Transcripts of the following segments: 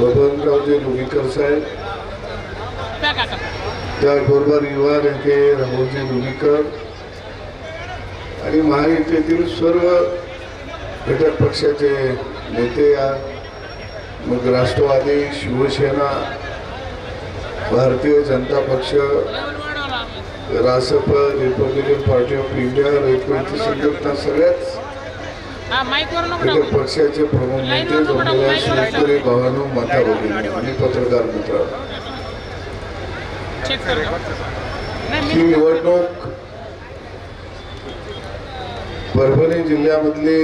बबनरावजी लुगीकर साहेब. त्याचबरोबर युवा नेते राहुलजी लुगीकर आणि महायुतीतील सर्व घटक पक्षाचे नेते या मग Rashtrawadi Shivsena Bharatiya Janata Paksha Rasap republican party of India रेल्वेची संघटना सगळ्याच माईकवर नको घटक टाकू. पक्षाचे प्रमुख नेते जमलेल्या शेतकरी भावानो माता भगिनी आणि पत्रकार मित्र. चेक कर नाही ही निवडणूक परभणी जिल्ह्यामधली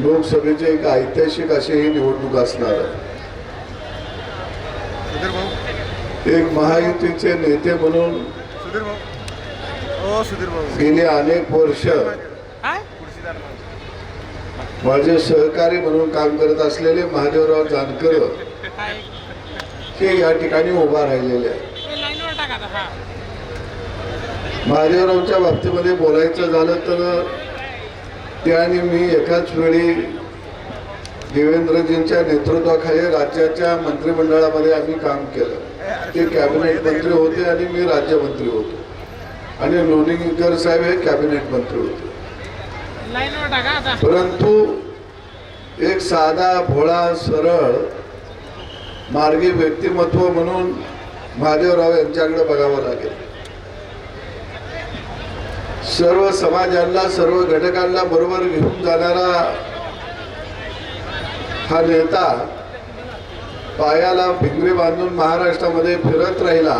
लोकसभेची एक ऐतिहासिक अशी ही निवडणूक असणार आहे. सुधीर भाऊ. एक महायुतीचे नेते म्हणून सुधीर भाऊ. ओ सुधीर भाऊ. गेली अनेक वर्ष. माझे सहकारी म्हणून काम करत असलेले महादेवराव जानकर हे या ठिकाणी उभा राहिलेले आहेत. महादेवरावच्या बाबतीमध्ये बोलायचं झालं तर त्याने मी एकाच वेळी देवेंद्रजींच्या नेतृत्वाखाली राज्याच्या मंत्रिमंडळामध्ये आम्ही काम केलं. ते कॅबिनेट मंत्री होते आणि मी राज्यमंत्री होतो. आणि लोणीकर साहेब हे कॅबिनेट मंत्री होते. परंतु एक साधा भोळा सरळ मार्गी व्यक्तिमत्व म्हणून महादेवराव यांच्याकडे बघावं लागेल. सर्व समाजांना सर्व घटकांना बरोबर घेऊन जाणारा हा नेता पायाला भिंगरी बांधून महाराष्ट्रामध्ये फिरत राहिला.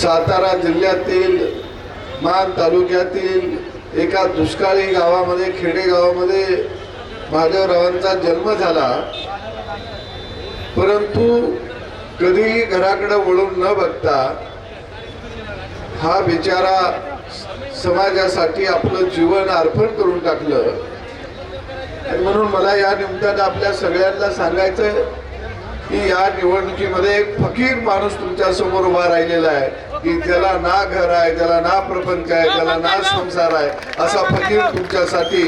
सातारा जिल्ह्यातील माण तालुक्यातील एका दुष्काळी गावामध्ये खेडेगावामध्ये महादेवरावांचा जन्म झाला. परंतु कधीही घराकडे वळून न बघता हा बिचारा समाजासाठी आपलं जीवन अर्पण करून टाकलं. आणि म्हणून मला या निमित्तानं आपल्या सगळ्यांना सांगायचं की या निवडणुकीमध्ये एक फकीर माणूस तुमच्यासमोर उभा राहिलेला आहे. की त्याला ना घर आहे त्याला ना प्रपंच आहे त्याला ना संसार आहे असा फकीर तुमच्यासाठी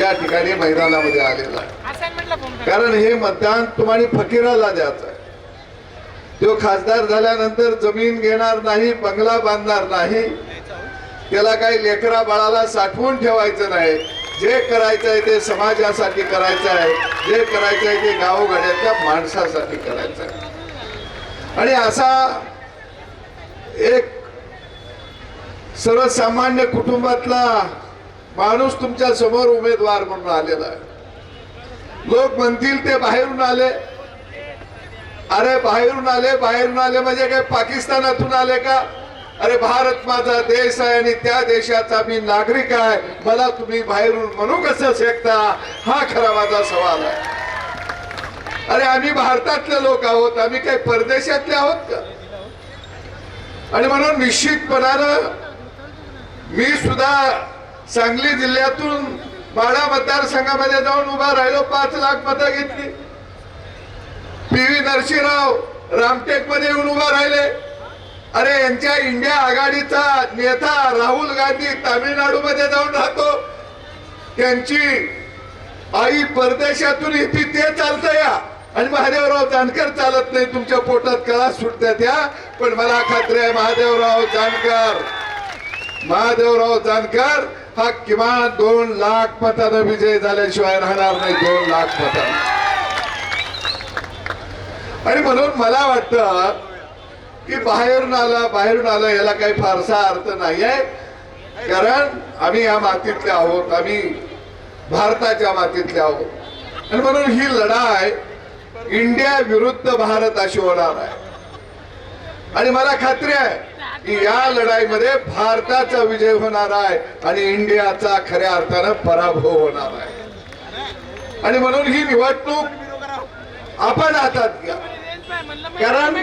या ठिकाणी मैदानामध्ये आलेला आहे. कारण हे मतदान तुम्हाला फकीराला द्यायचं आहे. तो खासदार झाल्यानंतर जमीन घेणार नाही बंगला बांधणार नाही. त्याला काही लेकरा बाळाला साठवून ठेवायचं नाही. जे करायचं आहे ते समाजासाठी करायचं आहे जे करायचं आहे ते गावोगाड्यातल्या माणसासाठी करायचं आहे आणि असा एक सर्वसामान्य कुटुंबातला माणूस तुमच्यासमोर उमेदवार म्हणून आलेला आहे. लोक म्हणतील ते बाहेरून आले. अरे बाहेरून आले बाहेरून आले म्हणजे काय पाकिस्तानातून आले का? अरे भारत माझा देश आहे आणि त्या देशाचा मी नागरिक आहे. मला तुम्ही बाहेरून म्हणू कसं शकता? हा खरा माझा सवाल आहे. अरे आम्ही भारतातले लोक आहोत. आम्ही काही परदेशातले आहोत का? आणि म्हणून निश्चितपणानं मी सुद्धा सांगली जिल्ह्यातून माडा मतदारसंघामध्ये जाऊन उभा राहिलो पाच लाख मतं घेतली. पी. व्ही. नरसिंहराव रामटेकमध्ये येऊन उभा राहिले. अरे यांच्या इंडिया आघाडीचा नेता राहुल गांधी तामिळनाडू मध्ये जाऊन राहतो. त्यांची आई परदेशातून येते ते चालतं या. आणि महादेवराव जानकर चालत नाही तुमच्या पोटात कळा सुटतात या पण मला खात्री आहे महादेवराव जानकर. महादेवराव जानकर हा किमान दोन लाख मतानं विजय झाल्याशिवाय राहणार नाही दोन लाख मतानं. आणि म्हणून मला वाटतं की बाहेरून आला बाहेरून आला याला काही फारसा अर्थ नाही आहे कारण आम्ही या मातीतले आहोत आम्ही भारताच्या मातीतले आहोत. आणि म्हणून ही लढाई इंडिया विरुद्ध भारत अशी होणार आहे. आणि मला खात्री आहे की या लढाईमध्ये भारताचा विजय होणार आहे आणि इंडियाचा खऱ्या अर्थानं पराभव होणार आहे. आणि म्हणून ही निवडणूक आपण हातात घ्या. कारण-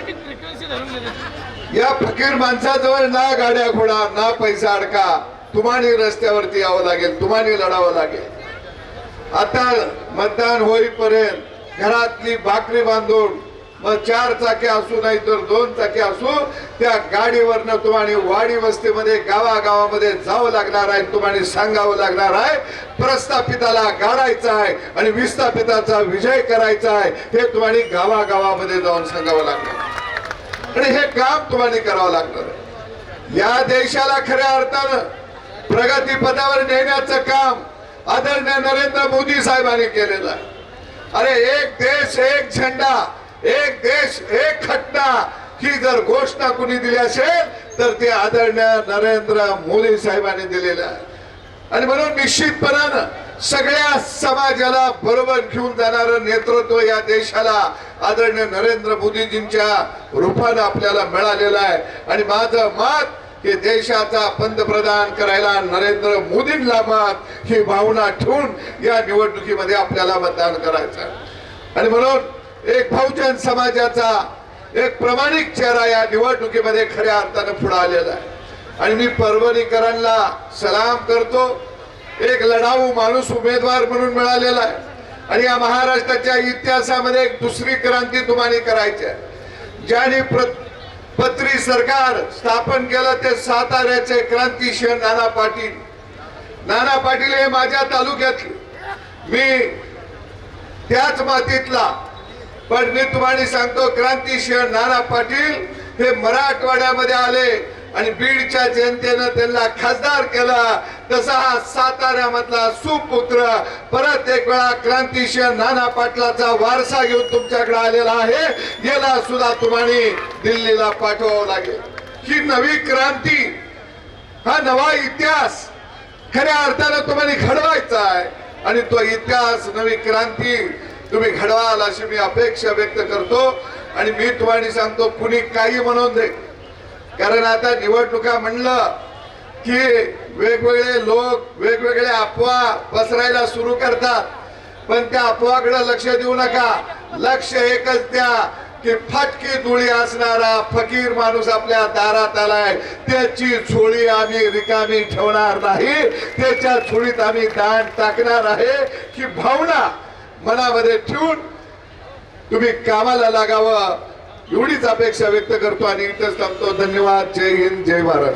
या फकीर माणसाजवळ ना गाड्या घोडा ना पैसा अडका. तुम्हाला रस्त्यावरती यावं लागेल तुम्हाला लढावं लागेल. आता मतदान होईपर्यंत घरातली भाकरी बांधून मग चार चाकी असू नाही तर दोन चाकी असू त्या गाडीवरनं तुम्हाला वाडी वस्तीमध्ये गावागावामध्ये जावं लागणार आहे तुम्हाला सांगावं लागणार आहे. प्रस्थापिताला गाडायचं आहे आणि विस्थापिताचा विजय करायचा आहे. हे तुम्हाला गावागावामध्ये जाऊन सांगावं लागणार. आणि हे काम तुम्हाला करावं लागणार. या देशाला खऱ्या अर्थानं प्रगतीपदावर नेण्याचं काम आदरणीय नरेंद्र मोदी साहेबांनी केलेलं आहे. अरे एक देश एक झेंडा एक देश एक खट्टा ही जर घोषणा कुणी दिली असेल तर ते आदरणीय नरेंद्र मोदी साहेबांनी दिलेलं आहे. आणि म्हणून निश्चितपणानं सगळ्या समाजाला बरोबर घेऊन जाणारं नेतृत्व या देशाला आदरणीय नरेंद्र मोदीजींच्या रूपानं आपल्याला मिळालेलं आहे. आणि माझं मत हे देशाचा पंतप्रधान करायला नरेंद्र मोदींना मत ही भावना ठेवून या निवडणुकीमध्ये आपल्याला मतदान करायचं आणि म्हणून एक बहुजन समाजाचा एक प्रामाणिक चेहरा या निवडणुकीमध्ये खऱ्या अर्थानं पुढे आलेला आहे. आणि मी परभणीकरांना सलाम करतो. एक लढाऊ माणूस उमेदवार म्हणून मिळालेला आहे. आणि या महाराष्ट्राच्या इतिहासामध्ये एक दुसरी क्रांती तुम्हाला करायची आहे. ज्याने प्र- पत्री सरकार स्थापन केलं ते साताऱ्याचे क्रांतीशील नाना पाटील. नाना पाटील हे माझ्या तालुक्यातले. मी त्याच मातीतला पण मी तुम्हाला सांगतो क्रांतीशील नाना पाटील हे मराठवाड्यामध्ये आले आणि बीडच्या जनतेनं त्यांना खासदार केला. तसा हा साताऱ्यामधला सुपुत्र परत एक वेळा क्रांतीशील नाना पाटलाचा वारसा घेऊन तुमच्याकडे आलेला आहे. याला सुद्धा तुम्हाला दिल्लीला पाठवावं लागेल. ही नवी क्रांती हा नवा इतिहास खऱ्या अर्थानं तुम्हाला घडवायचा आहे. आणि तो इतिहास नवी क्रांती तुम्ही घडवाल अशी मी अपेक्षा व्यक्त करतो आणि मी तुम्हाला सांगतो कुणी काही म्हणून दे. कारण आता निवडणुका म्हणलं की वेगवेगळे लोक वेगवेगळे अफवा पसरायला सुरू करतात. पण त्या अफवाकडे लक्ष देऊ नका. लक्ष एकच द्या की फटकी धुळी असणारा फकीर माणूस आपल्या दारात आलाय. त्याची झोळी आम्ही रिकामी ठेवणार नाही. त्याच्या झोळीत आम्ही दान टाकणार आहे ही भावना. मनामध्ये ठेवून तुम्ही कामाला लागावं एवढीच अपेक्षा व्यक्त करतो आणि इथंच थांबतो. धन्यवाद. जय हिंद जय भारत.